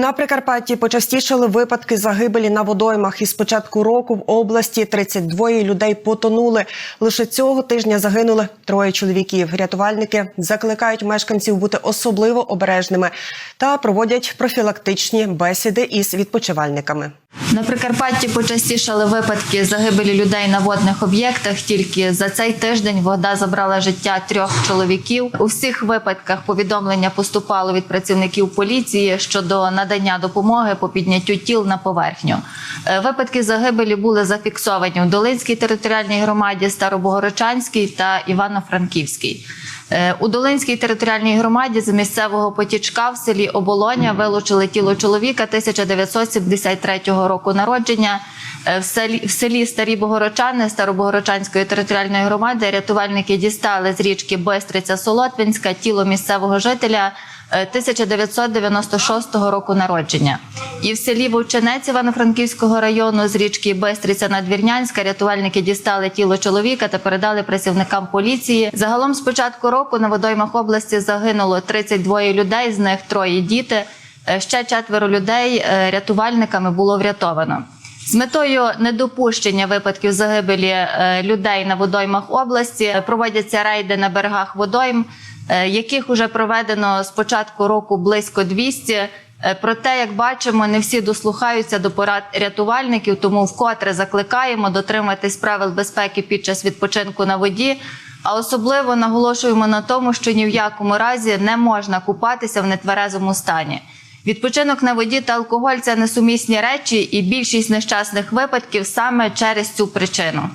На Прикарпатті почастішали випадки загибелі на водоймах. Із початку року в області 32 людей потонули. Лише цього тижня загинули троє чоловіків. Рятувальники закликають мешканців бути особливо обережними та проводять профілактичні бесіди із відпочивальниками. На Прикарпатті почастішали випадки загибелі людей на водних об'єктах. Тільки за цей тиждень вода забрала життя трьох чоловіків. У всіх випадках повідомлення поступало від працівників поліції щодо надання допомоги по підняттю тіл на поверхню. Е, Випадки загибелі були зафіксовані у Долинській територіальній громаді, Старобогородчанській та Івано-Франківській. Е, У Долинській територіальній громаді з місцевого потічка в селі Оболоня вилучили тіло чоловіка 1973 року народження. Е, В селі, в селі Старі Богородчани Старобогородчанської територіальної громади рятувальники дістали з річки Бистриця Солотвинська тіло місцевого жителя 1996 року народження. І в селі Вовчинець Івано-Франківського району з річки Бистриця Надвірнянська рятувальники дістали тіло чоловіка та передали працівникам поліції. Загалом з початку року на водоймах області загинуло 32 людей, з них троє діти. Е, Ще четверо людей е, рятувальниками було врятовано. З метою недопущення випадків загибелі е, людей на водоймах області е, проводяться рейди на берегах водойм, е, яких вже проведено з початку року близько 200. Е, Проте, як бачимо, не всі дослухаються до порад рятувальників, тому вкотре закликаємо дотриматись правил безпеки під час відпочинку на воді. А особливо наголошуємо на тому, що ні в якому разі не можна купатися в нетверезому стані. Відпочинок на воді та алкоголь це несумісні речі, і більшість нещасних випадків саме через цю причину.